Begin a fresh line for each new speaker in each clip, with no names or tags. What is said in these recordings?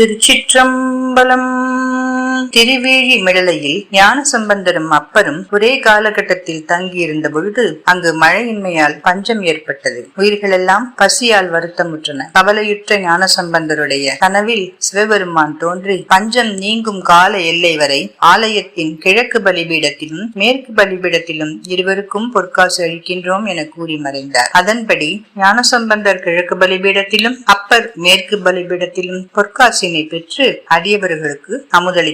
திருச்சிற்றம்பலம். திருவேழி மிடலையில் ஞான சம்பந்தரும் அப்பரும் ஒரே காலகட்டத்தில் தங்கியிருந்த பொழுது அங்கு மழையின்மையால் பஞ்சம் ஏற்பட்டது. உயிர்களெல்லாம் பசியால் வருத்தமுற்றன கவலையுற்ற ஞான சம்பந்தருடைய கனவில் சிவபெருமான் தோன்றி பஞ்சம் நீங்கும் கால எல்லை வரை ஆலயத்தின் கிழக்கு பலிபீடத்திலும் மேற்கு பலிபீடத்திலும் இருவருக்கும் பொற்காசு அளிக்கின்றோம் என கூறி மறைந்தார். அதன்படி ஞானசம்பந்தர் கிழக்கு பலிபீடத்திலும் அப்பர் மேற்கு பலிபீடத்திலும் பொற்காசினை பெற்று அடியவர்களுக்கு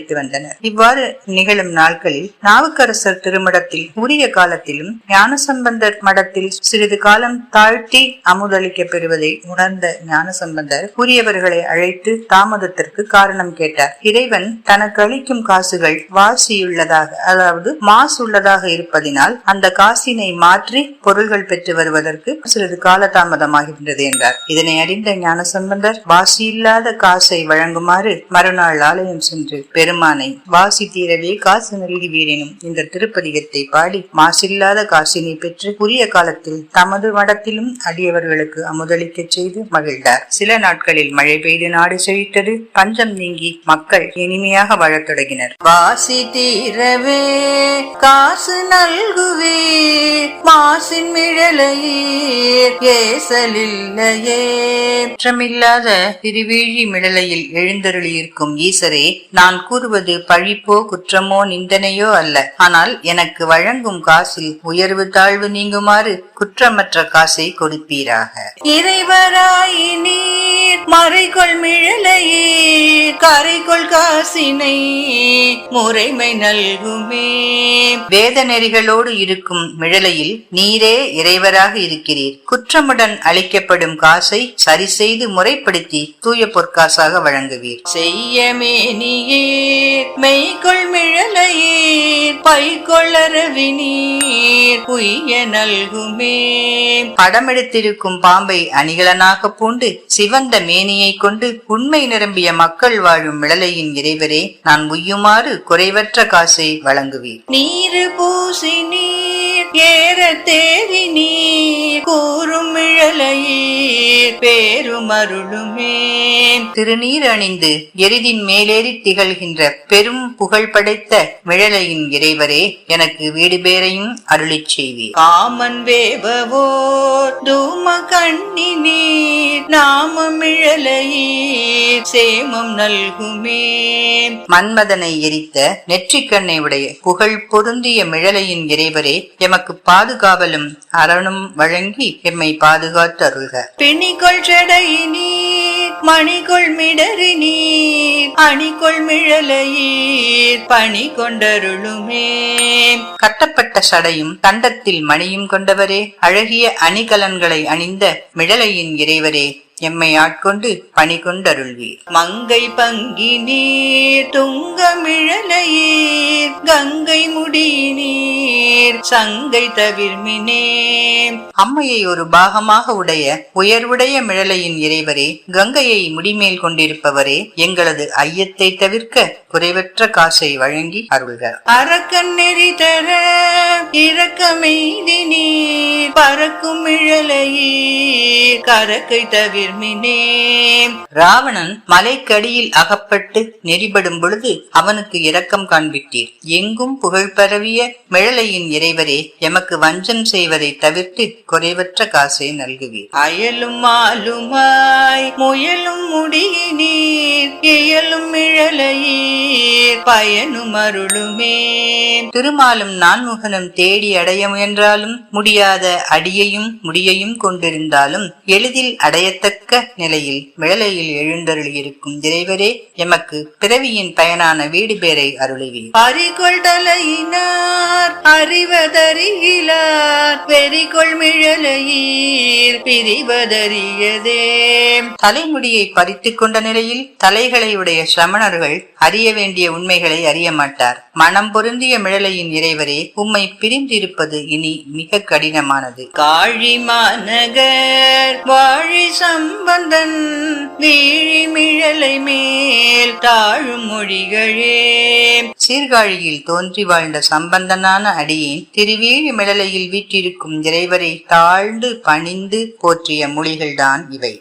அமுதளித்து வந்தனர். இவ்வாறு நிகழும் நாட்களில் நாவுக்கரசர் திருமடத்தில் உரிய காலத்திலும் ஞானசம்பந்தர் மடத்தில் சிறிது காலம் தாழ்த்தி அமுதளிக்க பெறுவதை உணர்ந்த ஞானசம்பந்தர் உரியவர்களை அழைத்து தாமதத்திற்கு காரணம் கேட்டார். இறைவன் தனக்கு அளிக்கும் காசுகள் வாசியுள்ளதாக அதாவது மாசு உள்ளதாக இருப்பதினால் அந்த காசினை மாற்றி பொருள்கள் பெற்று வருவதற்கு சிறிது காலதாமதமாகின்றது என்றார். இதனை அறிந்த ஞானசம்பந்தர் வாசி இல்லாத காசை வழங்குமாறு மறுநாள் ஆலயம் சென்று பெரும் பெருமானை வாசி தீரவே காசு நல்குவீரெனும் இந்த திருப்பதிகத்தை பாடி மாசில்லாத காசினை பெற்று உரிய காலத்தில் தமது மடத்திலும் அடியவர்களுக்கு அமுதளிக்கச் செய்து மகிழ்ந்தார். சில நாட்களில் மழை பெய்து நாடு செழித்தது பஞ்சம் நீங்கி மக்கள் இனிமையாக வாழத் தொடங்கினர். வாசி தீரவே காசு நல்குவே மாசின் மிழலையீர் ஏசலில்லையே. குற்றமில்லாத திருவேழி மிழலையில் எழுந்தருளியிருக்கும் ஈசரே நான் கூறுவது பழிப்போ குற்றமோ நிந்தனையோ அல்ல. ஆனால் எனக்கு வழங்கும் காசில் உயர்வு தாழ்வு நீங்குமாறு குற்றமற்ற காசை கொடுப்பீராக. இறைவராயினி கரைகொள் காசினை முறைமை நல்குமே. வேத நெறிகளோடு இருக்கும் மிழலையில் நீரே இறைவராக இருக்கிறீர். குற்றமுடன் அளிக்கப்படும் காசை சரி செய்து முறைப்படுத்தி தூய பொற்காசாக வழங்குவீர். செய்யமே நீர் மெய்கொள் மிழலையீர் பைகொள்ளரவி நீர் உய்ய நல்குமே. படமெடுத்திருக்கும் பாம்பை அணிகலனாக பூண்டு சிவந்த மேனியை கொண்டு உண்மை நிரம்பிய மக்கள் வாழும் மிழலையின் இறைவரே நான் உய்யுமாறு குறைவற்ற காசை வழங்குவீர். நீரு பூசி நீர் ஏற தேவி நீர் கூறும் மிழலையீர் பேரும் அருளுமே. திருநீர் அணிந்து எரிதின் மேலேறி திகழ்கின்ற பெரும் புகழ் படைத்த மிழலையின் இறைவரே எனக்கு வீடு பேரையும் அருளிச் செய்வீர். காமன் வேபவோர் தூம கண்ணி நீர் நாம மிழலையீர் சேமம் நல்குமே மன்மதனை எரித்த நெற்றிக்கண்ணை உடைய புகழ் பொருந்திய மிழலையின் இறைவரே எமக்கு பாதுகாவலும் அரணும் வழங்கி எம்மை பாதுகாத்து அருள்க பிணிகொள் ஜடை நீர் மணிகொள் மிடறி நீர் அணிகொள் மிழலையீர் பணி கொண்டருளுமே. கட்டப்பட்ட சடையும் தண்டத்தில் மணியும் கொண்டவரே அழகிய அணிகலன்களை அணிந்த மிழலையின் இறைவரே எம்மை ஆட்கொண்டு பணி கொண்டருள்வீர். மங்கை பங்கி நீர் துங்க மிழலையீர் கங்கை முடி நீர் சங்கை தவிர்மினே அம்மையை ஒரு பாகமாக உடைய உயர்வுடைய மிழலையின் இறைவரே கங்கையை முடிமேல் கொண்டிருப்பவரே எங்களது ஐயத்தை தவிர்க்க குறைவற்ற காசை வழங்கி அருள்க. அரக்கன் நெறி தர இரக்கமெய்தி நீர். பறக்கும் மிழலையீர் கரக்கை தவிர்மினே ராவணன் மலைக்கடியில் அகப்பட்டு நெறிபடும் பொழுது அவனுக்கு இரக்கம் காண்பிட்டீர் எங்கும் புகழ் பரவிய மிழலையின் இறைவரே எமக்கு வஞ்சம் செய்வதை தவிர்த்து குறைவற்ற காசை நல்குவீர். அயலும் ஆளுமாய் முயலும் முடியினீர். இயலும் மிழலையே. பயனும் அருளுமே. திருமாலும் நான்முகனும் தேடி அடைய முயன்றாலும் முடியாத அடியையும் முடியையும் கொண்டிருந்தாலும் எளிதில் அடையத்தக்க நிலையில் மிழலையில் எழுந்தருளியிருக்கும் இறைவரே எமக்கு பிறவியின் பயனான வீடு பேரை அருளுவீர். பறிகொள்தலையினார் அறிவதறியிலார் வெறிகொள் மிழலையீர் பிரிவதறியதே. தலைமுடியை பறித்துக் கொண்ட நிலையில் தலைகளை உடைய சமணர்கள் அறிய வேண்டிய உண்மைகளை அறிய மாட்டார். மனம் பொருந்திய மிழலையின் இறைவரே உம்மை பிரிந்திருப்பது இனி மிக கடினமானது. காழி மாநகர் வாழி சம்பந்தன் வீழி மிழலை மேல் தாழும் மொழிகளே. சீர்காழியில் தோன்றி வாழ்ந்த சம்பந்தனான அடியேன் திருவேழி மிழலையில் வீற்றிருக்கும் இறைவரை தாழ்ந்து பணிந்து போற்றிய மொழிகள்தான் இவை.